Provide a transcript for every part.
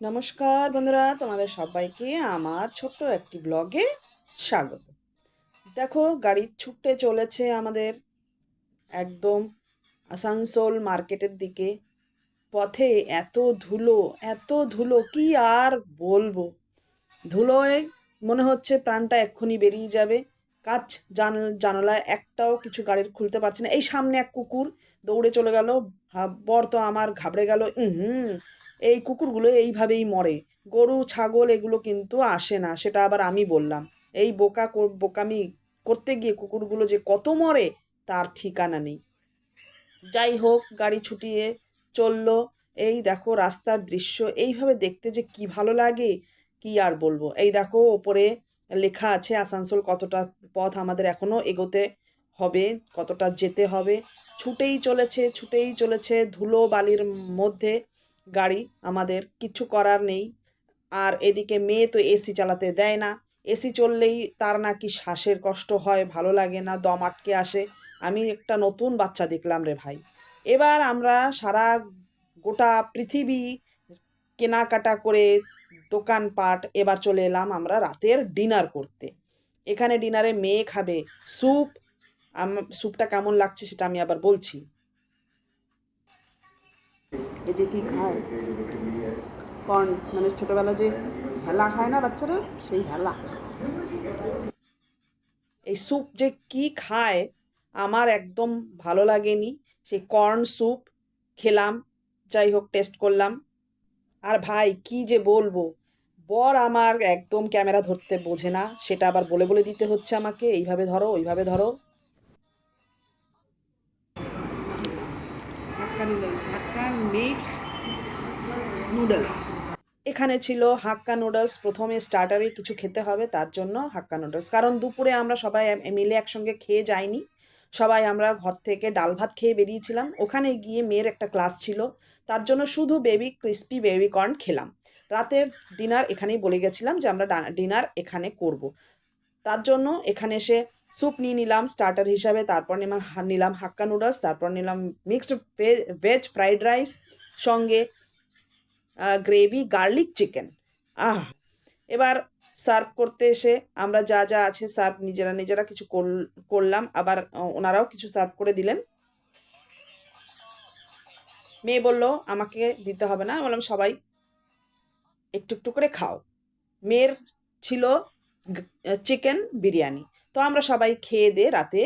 নমস্কার বন্ধুরা, তোমাদের সবাইকে আমার ছোট্ট একটি ব্লগে স্বাগত। দেখো, গাড়ি ছুটে চলেছে আমাদের একদম আসানসোল মার্কেটের দিকে। পথে এত ধুলো এত ধুলো, কি আর বলব? ধুলোয় মনে হচ্ছে প্রাণটা এক্ষুনি বেরিয়ে যাবে। কাচ, জান, জানালায় একটাও কিছু গাড়ির খুলতে পারছে না। এই সামনে এক কুকুর দৌড়ে চলে গেল বর তো আমার ঘাবড়ে গেল হুম এই কুকুরগুলো এইভাবেই মরে। গরু, ছাগল এগুলো কিন্তু আসে না, সেটা আবার আমি বললাম। এই বোকা বোকামি করতে গিয়ে কুকুরগুলো যে কত মরে, তার ঠিকানা নেই। যাই হোক, গাড়ি ছুটিয়ে চলল। এই দেখো রাস্তার দৃশ্য, এইভাবে দেখতে যে কি ভালো লাগে, কি আর বলব? এই দেখো ওপরে লেখা আছে, আসানসোল কতটা পথ আমাদের এখনও এগোতে হবে, কতটা যেতে হবে। ছুটেই চলেছে ছুটেই চলেছে ধুলো বালির মধ্যে। গাড়ি, আমাদের কিছু করার নেই। আর এদিকে মেয়ে তো এসি চালাতে দেয় না। এসি চললেই তার নাকি শ্বাসের কষ্ট হয়, ভালো লাগে না, দম আটকে আসে। আমি একটা নতুন বাচ্চা দেখলাম রে ভাই। এবার আমরা সারা গোটা পৃথিবী কেনাকাটা করে দোকানপাট এবার চলে এলাম আমরা রাতের ডিনার করতে। এখানে ডিনারে মেয়ে খাবে। স্যুপ স্যুপটা কেমন লাগছে সেটা আমি আবার বলছি। এই যে কি খায়? কর্ন। মানে ছোটবেলা যে হেলা খায় না বাচ্চারা? সেই হেলা। এই স্যুপ যে কি খায়, আমার একদম ভালো লাগেনি। সেই কর্ন স্যুপ খেলাম, যাই হোক টেস্ট করলাম। আর ভাই, কি যে বলব? বর আমার একদম ক্যামেরা ধরতে বোঝে না, সেটা আবার বলে বলে দিতে হচ্ছে আমাকে। এইভাবে ধরো, ওইভাবে ধরো। Hakka noodles, hakka mixed noodles. এখানে ছিল হাক্কা নুডলস, প্রথমে স্টার্টারে কিছু খেতে হবে, তার জন্য হাক্কা নুডলস। কারণ দুপুরে আমরা সবাই মিলে একসঙ্গে খেয়ে যাইনি। সবাই আমরা ঘর থেকে ডাল ভাত খেয়ে বেরিয়েছিলাম। ওখানে গিয়ে মেয়ের একটা ক্লাস ছিল। তার জন্য শুধু বেবি ক্রিস্পি বেবি কর্ন খেলাম। রাতের ডিনার এখানেই বলে গেছিলাম যে আমরা ডিনার এখানে করব। তার জন্য এখানে এসে স্যুপ নিয়ে নিলাম স্টার্টার হিসাবে, তারপর নিলাম নিলাম হাক্কা নুডলস তারপর নিলাম মিক্সড ভেজ ফ্রাইড রাইস সঙ্গে গ্রেভি গার্লিক চিকেন আহ! এবার সার্ভ করতে এসে আমরা যা যা আছে সার্ভ নিজেরা নিজেরা কিছু করলাম। আবার ওনারাও কিছু সার্ভ করে দিলেন। মেয়ে বলল, আমাকে দিতে হবে না। বললাম, সবাই একটু একটু করে খাও। মেয়ের ছিল চিকেন বিরিয়ানি। তো আমরা সবাই খেয়ে দিয়ে রাতে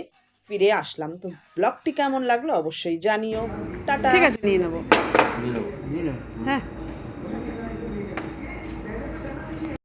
ফিরে আসলাম। তো ব্লগটি কেমন লাগল অবশ্যই জানিও। টাটা। ঠিক আছে নিয়ে নেব। হ্যাঁ।